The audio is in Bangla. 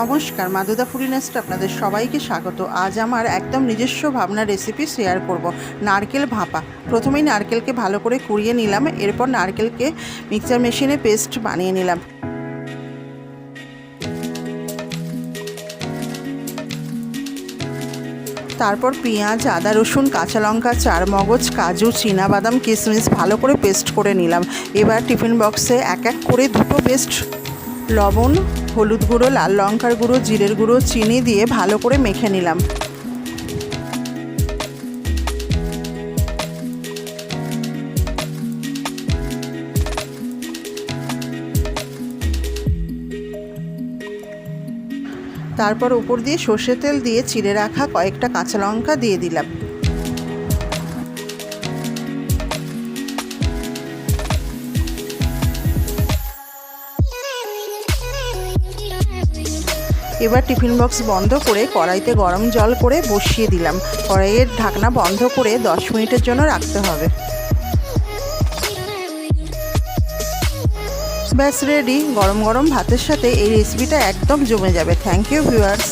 নমস্কার, মাদুদা ফুডিনেস্টে আপনাদের সবাইকে স্বাগত। আজ আমার একদম নিজস্ব ভাবনার রেসিপি শেয়ার করব, নারকেল ভাপা। প্রথমেই নারকেলকে ভালো করে কুড়িয়ে নিলাম, এরপর নারকেলকে মিক্সচার মেশিনে পেস্ট বানিয়ে নিলাম। তারপর পেঁয়াজ, আদা, রসুন, কাঁচা লঙ্কা চার মগজ কাজু বাদাম কিশমিশ ভালো করে পেস্ট করে নিলাম। এবার টিফিন বক্সে এক এক করে দুটো পেস্ট লবণ হলুদ গুঁড়ো, লাল লঙ্কার গুঁড়ো, জিরের গুঁড়ো, চিনি দিয়ে ভালো করে মেখে নিলাম। তারপর উপর দিয়ে সর্ষে তেল দিয়ে চিড়ে রাখা কয়েকটা কাঁচা লঙ্কা দিয়ে দিলাম। এবার টিফিন বক্স বন্ধ করে কড়াইতে গরম জল করে বসিয়ে দিলাম। কড়াইয়ের ঢাকনা বন্ধ করে দশ মিনিটের জন্য রাখতে হবে। ব্যাস রেডি গরম গরম ভাতের সাথে এই রেসিপিটা একদম জমে যাবে। Thank you viewers